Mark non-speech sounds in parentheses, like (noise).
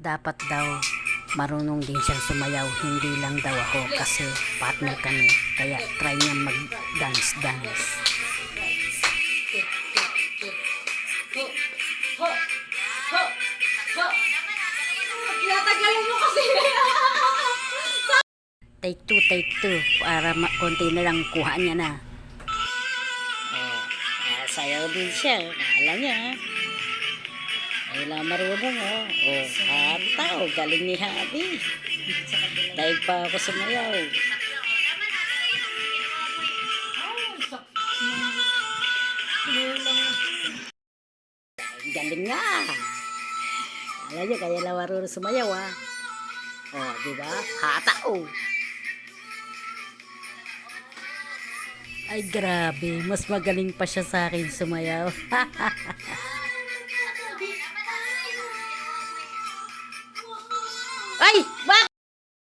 dapat daw marunong din siyang sumayaw, hindi lang daw ako kasi partner kami. Kaya try niya mag-dance-dance. Tinatagal mo kasi. Take two, take two, para konti na lang kuha niya na. Ah, sayaw din siya. Kala niya. Lang marunong oh. Oh, hata oh, galing ni Habi. Dahil pa ako sumayaw. Galing nga. Alam niyo, kaya lang marunong sumayaw ah. Oh, di ba? Hata oh. Ay grabe, mas magaling pa siya sa akin sumayaw. (laughs) Ay, bak!